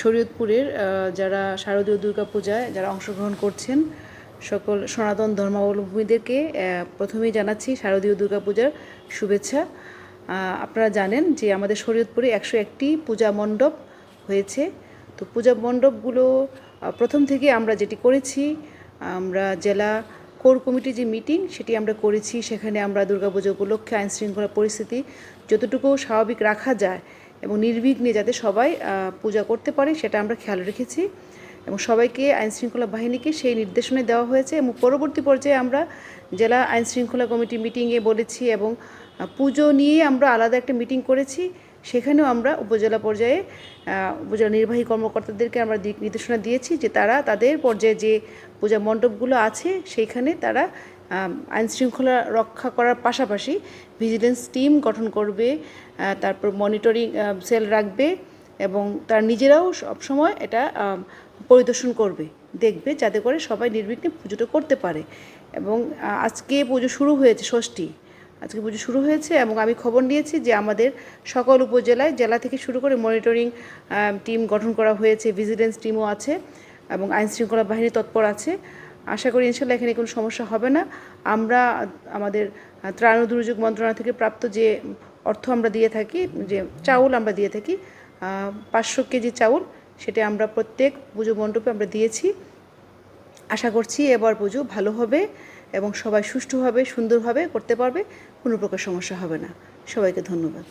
শরীয়তপুরের যারা শারদীয় দুর্গাপূজায় যারা অংশগ্রহণ করছেন, সকল সনাতন ধর্মাবলম্বীদেরকে প্রথমেই জানাচ্ছি শারদীয় দুর্গাপূজার শুভেচ্ছা। আপনারা জানেন যে আমাদের শরীয়তপুরে একশো একটি পূজা মণ্ডপ হয়েছে। তো পূজা মণ্ডপগুলো প্রথম থেকে আমরা যেটি করেছি, আমরা জেলা কোর কমিটির যে মিটিং, সেটি আমরা করেছি। সেখানে আমরা দুর্গাপূজা উপলক্ষে আইন শৃঙ্খলা পরিস্থিতি যতটুকু স্বাভাবিক রাখা যায় এবং নির্বিঘ্নে যাতে সবাই পূজা করতে পারে, সেটা আমরা খেয়াল রেখেছি। এবং সবাইকে আইন শৃঙ্খলা বাহিনীকে সেই নির্দেশনা দেওয়া হয়েছে এবং পরবর্তী পর্যায়ে আমরা জেলা আইন শৃঙ্খলা কমিটি মিটিংয়ে বলেছি এবং পুজো নিয়ে আমরা আলাদা একটা মিটিং করেছি। সেখানেও আমরা উপজেলা পর্যায়ে উপজেলা নির্বাহী কর্মকর্তাদেরকে আমরা দিক নির্দেশনা দিয়েছি যে তারা তাদের পর্যায়ে যে পূজা মণ্ডপগুলো আছে, সেইখানে তারা আইন শৃঙ্খলা রক্ষা করার পাশাপাশি ভিজিলেন্স টিম গঠন করবে তারপর মনিটরিং সেল রাখবে এবং তারা নিজেরাও সবসময় এটা পরিদর্শন করবে, দেখবে যাতে করে সবাই নির্বিঘ্নে পুজোটা করতে পারে। এবং আজকে পুজো শুরু হয়েছে, ষষ্ঠী। আজকে পুজো শুরু হয়েছে এবং আমি খবর নিয়েছি যে আমাদের সকল উপজেলায় জেলা থেকে শুরু করে মনিটরিং টিম গঠন করা হয়েছে, ভিজিলেন্স টিমও আছে এবং আইন শৃঙ্খলা বাহিনী তৎপর আছে। আশা করি ইনশাল্লাহ এখানে কোনো সমস্যা হবে না। আমরা আমাদের ত্রাণ ও দুর্যোগ মন্ত্রণালয় থেকে প্রাপ্ত যে অর্থ আমরা দিয়ে থাকি যে চাউল আমরা দিয়ে থাকি পাঁচশো কেজি চাউল সেটা আমরা প্রত্যেক পুজো মণ্ডপে আমরা দিয়েছি। আশা করছি এবার পুজো ভালো হবে এবং সবাই সুষ্ঠুভাবে সুন্দরভাবে করতে পারবে কোনো প্রকার সমস্যা হবে না। সবাইকে ধন্যবাদ।